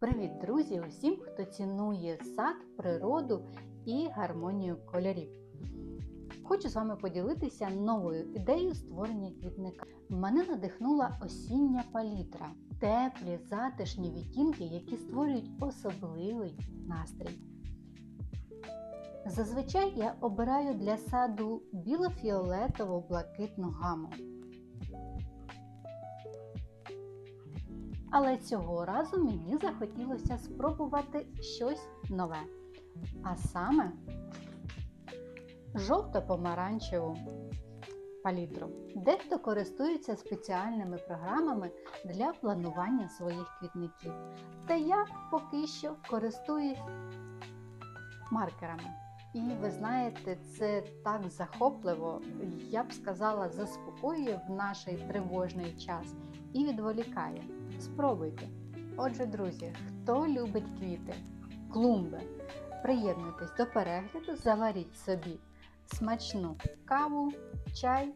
Привіт, друзі! Усім, хто цінує сад, природу і гармонію кольорів. Хочу з вами поділитися новою ідеєю створення квітника. Мене надихнула осіння палітра, теплі, затишні відтінки, які створюють особливий настрій. Зазвичай я обираю для саду біло-фіолетову блакитну гаму. Але цього разу мені захотілося спробувати щось нове. А саме жовто-помаранчеву палітру. Дехто користується спеціальними програмами для планування своїх квітників. Та я поки що користуюсь маркерами. І ви знаєте, це так захопливо, я б сказала, заспокоює в наш тривожний час і відволікає. Спробуйте. Отже, друзі, хто любить квіти, клумби, приєднуйтесь до перегляду, заваріть собі смачну каву, чай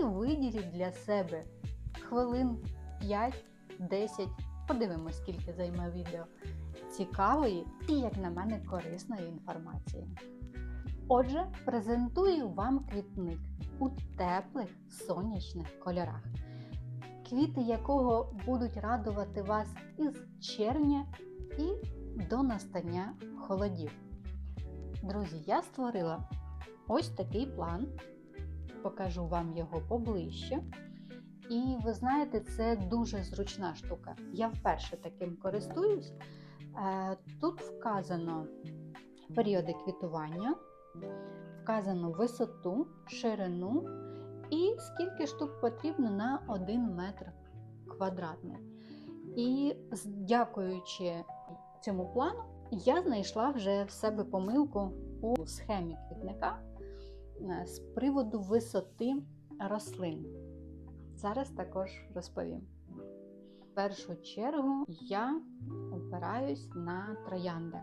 і виділіть для себе хвилин 5-10. Подивимось, скільки займе відео цікавої і, як на мене, корисної інформації. Отже, презентую вам квітник у теплих сонячних кольорах квіти якого будуть радувати вас із червня і до настання холодів. Друзі, я створила ось такий план, покажу вам його поближче. І ви знаєте, це дуже зручна штука. Я вперше таким користуюсь. Е, тут вказано періоди квітування, вказано висоту, ширину і скільки штук потрібно на 1 метр квадратний. І дякуючи цьому плану, я знайшла вже в себе помилку у схемі квітника е, з приводу висоти рослин. Зараз також розповім. В першу чергу я опираюсь на троянди.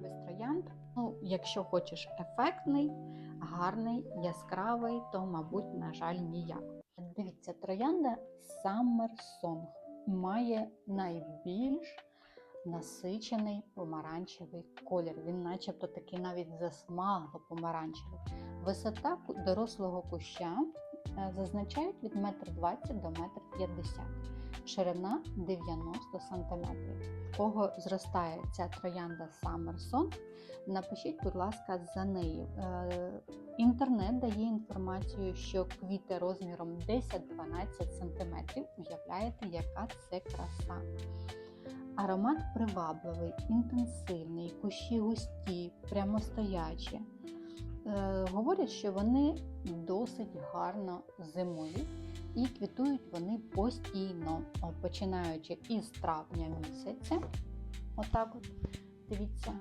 Без троянд, ну, якщо хочеш ефектний, гарний, яскравий, то, мабуть, на жаль, ніяк. Дивіться, троянда Summer Song має найбільш насичений помаранчевий колір. Він начебто такий навіть засмагло помаранчевий. Висота дорослого куща е, зазначають від 1,20 м до 1,50 м ширина 90 см. В Кого зростає ця троянда Саммерсон, напишіть, будь ласка, за нею. Е, інтернет дає інформацію, що квіти розміром 10-12 см. Уявляєте, яка це краса. Аромат привабливий, інтенсивний, кущі густі, прямостоячі. Е, говорять, що вони досить гарно зимують і квітують вони постійно, починаючи із травня місяця. Отак от, дивіться.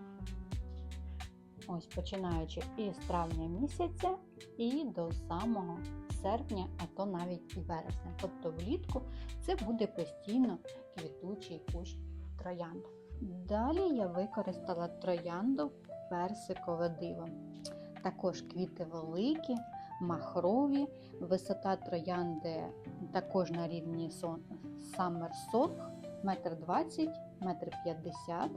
Ось починаючи із травня місяця і до самого серпня, а то навіть і вересня. Тобто влітку це буде постійно квітучий кущ троянд. Далі я використала троянду персикове диво. Також квіти великі, махрові, висота троянди також на рівні Summer Sock, 1,20 м, 1,50 м.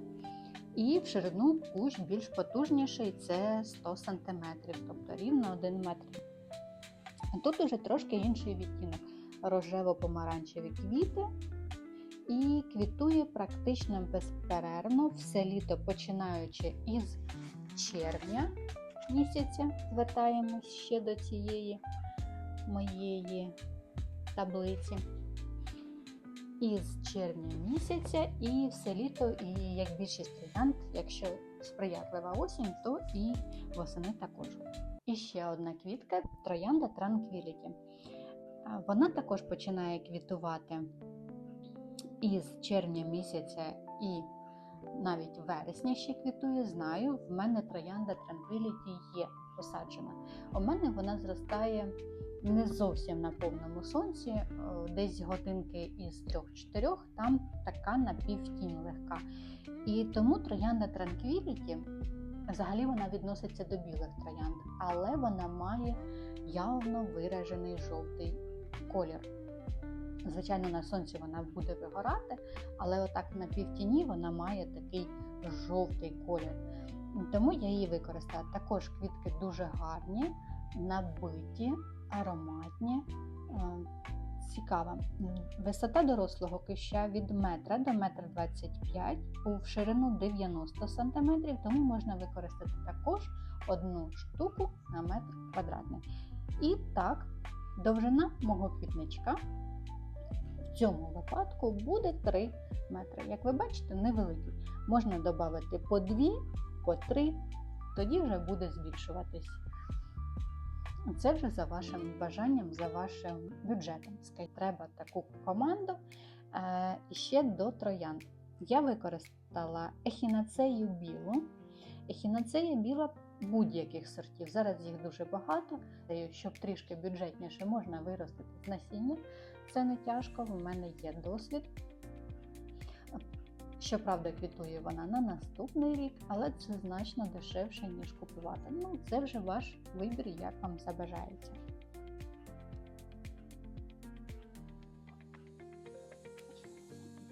І в ширину кущ більш потужніший це 100 см, тобто рівно 1 метр. Тут уже трошки інший відтінок. Рожево-помаранчеві квіти. І квітує практично безперервно все літо, починаючи із червня місяця, звертаємось ще до цієї моєї таблиці. Із червня місяця і все літо, і як більшість троянд, якщо сприятлива осінь, то і восени також. І ще одна квітка троянда Tranquility. Вона також починає квітувати із червня місяця і навіть вересня ще квітує, знаю, в мене троянда Tranquility є посаджена. У мене вона зростає не зовсім на повному сонці, е, десь годинки із 3-4, там така напівтінь легка. І тому троянда Tranquility, взагалі вона відноситься до білих троянд, але вона має явно виражений жовтий колір. Звичайно, на сонці вона буде вигорати, але отак на півтіні вона має такий жовтий колір. Тому я її використала. Також квітки дуже гарні, набиті, ароматні. Е, Цікава. Висота дорослого кища від метра до метра 25 у ширину 90 см, тому можна використати також одну штуку на метр квадратний. І так, довжина мого квітничка в цьому випадку буде 3 метри. Як ви бачите, невеликий. Можна додати по 2, по 3, тоді вже буде збільшуватись. Це вже за вашим бажанням, за вашим бюджетом. Скажіть, треба таку команду е, ще до троянд. Я використала ехінацею білу. Ехінацея біла будь-яких сортів. Зараз їх дуже багато. Щоб трішки бюджетніше можна виростити з насіння. Це не тяжко, в мене є досвід. Щоправда, квітує вона на наступний рік, але це значно дешевше, ніж купувати. Ну, це вже ваш вибір, як вам забажається.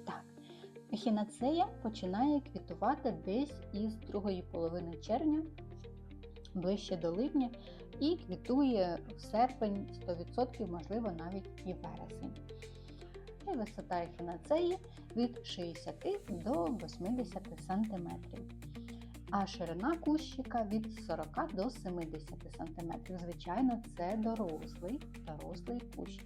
Так, ехінацея починає квітувати десь із другої половини червня, ближче до липня, і квітує в серпень 100%, можливо, навіть і вересень. І висота ехінацеї від 60 до 80 см, а ширина кущика від 40 до 70 см. Звичайно, це дорослий, дорослий кущ.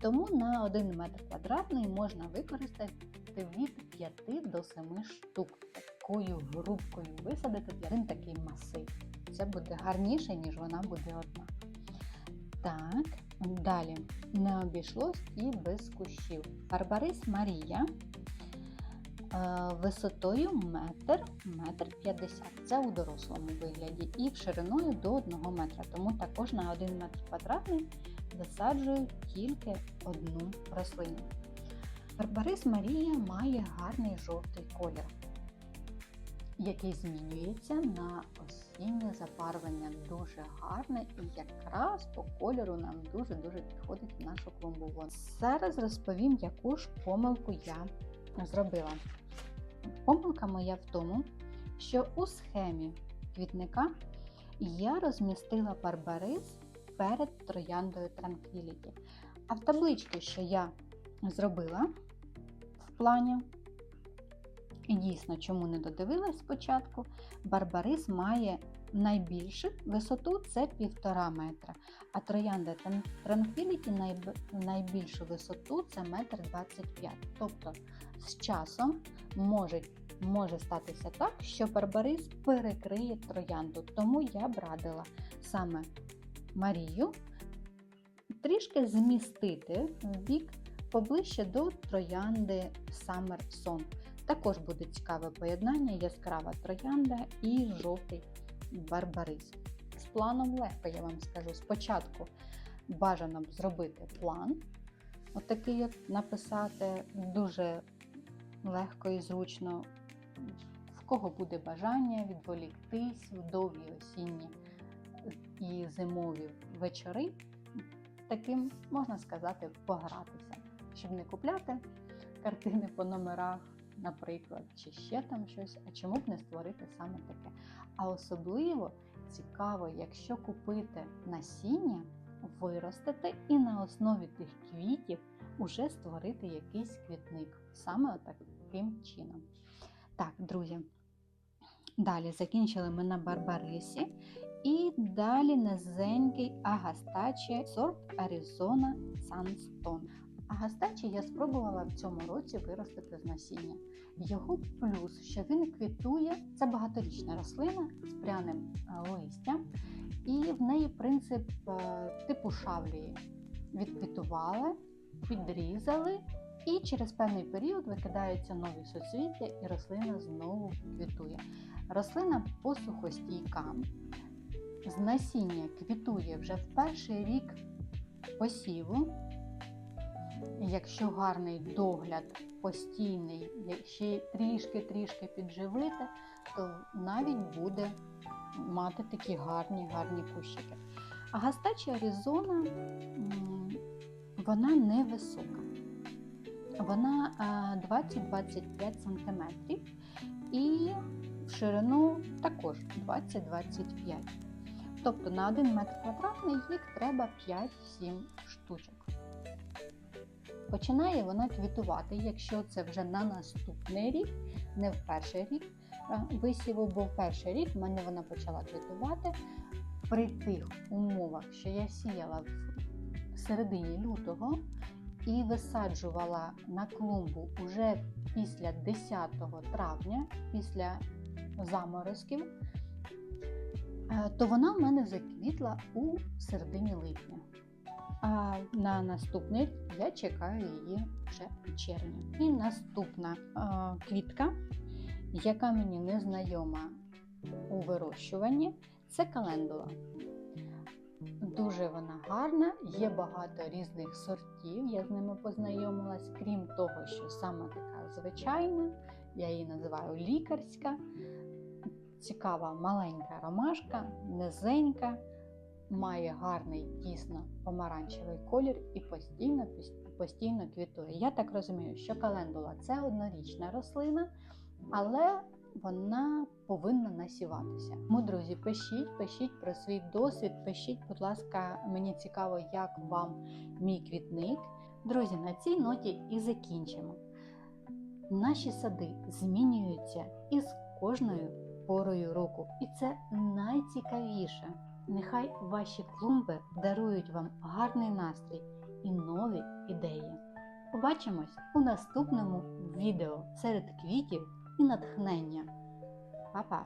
Тому на 1 метр квадратний можна використати від 5 до 7 штук. Такою грубкою висадити один такий масив. Це буде гарніше, ніж вона буде одна. Так, далі не обійшлось і без кущів. Барбарис Марія е, висотою метр, метр 50. Це у дорослому вигляді і шириною до 1 метра. Тому також на 1 метр квадратний висаджую тільки одну рослину. Барбарис Марія має гарний жовтий колір, який змінюється на осіннє запарвання. Дуже гарне і якраз по кольору нам дуже-дуже підходить нашу клумбу. Зараз розповім, яку ж помилку я зробила. Помилка моя в тому, що у схемі квітника я розмістила барбарис перед трояндою Tranquility. А в табличці, що я зробила в плані, і дійсно, чому не додивилась спочатку, барбарис має найбільшу висоту це 1,5 метра, а троянда Tranquility найбільшу висоту це 1,25 м. Тобто з часом може, може статися так, що барбарис перекриє троянду. Тому я б радила саме Марію трішки змістити в бік поближче до троянди Summer Song. Також буде цікаве поєднання, яскрава троянда і жовтий барбарис. З планом легко, я вам скажу. Спочатку бажано зробити план, отакий, як написати, дуже легко і зручно, в кого буде бажання відволіктись в довгі осінні і зимові вечори. Таким, можна сказати, погратися, щоб не купляти картини по номерах, наприклад, чи ще там щось, а чому б не створити саме таке. А особливо цікаво, якщо купити насіння, виростити і на основі тих квітів уже створити якийсь квітник. Саме таким чином. Так, друзі, далі закінчили ми на Барбарисі. І далі низенький Агастачі сорт Arizona Sunstone. Агастачі я спробувала в цьому році виростити з насіння. Його плюс, що він квітує, це багаторічна рослина з пряним листям, і в неї принцип типу шавлії. Відквітували, підрізали, і через певний період викидаються нові суцвіття, і рослина знову квітує. Рослина посухостійка. З насіння квітує вже в перший рік посіву. Якщо гарний догляд постійний, ще трішки-трішки підживити, то навіть буде мати такі гарні гарні кущики. А гастача Аризона, вона невисока. Вона е, 20-25 см і в ширину також 20-25 Тобто на 1 метр квадратний їх треба 5-7 штучок. Починає вона квітувати, якщо це вже на наступний рік, не в перший рік висіву, бо в перший рік в мене вона почала квітувати при тих умовах, що я сіяла в середині лютого і висаджувала на клумбу уже після 10 травня, після заморозків, е, то вона в мене заквітла у середині липня. А на наступний рік я чекаю її вже у червні. І наступна е, квітка, яка мені не знайома у вирощуванні, це календула. Дуже вона гарна, є багато різних сортів, я з ними познайомилась, крім того, що саме така звичайна, я її називаю лікарська, цікава маленька ромашка, низенька, має гарний дійсно помаранчевий колір і постійно, постійно квітує. Я так розумію, що календула це однорічна рослина, але вона повинна насіватися. Тому, друзі, пишіть, пишіть про свій досвід, пишіть, будь ласка, мені цікаво, як вам мій квітник. Друзі, на цій ноті і закінчимо. Наші сади змінюються із кожною порою року, і це найцікавіше. Нехай ваші клумби дарують вам гарний настрій і нові ідеї. Побачимось у наступному відео серед квітів і натхнення. Па-па!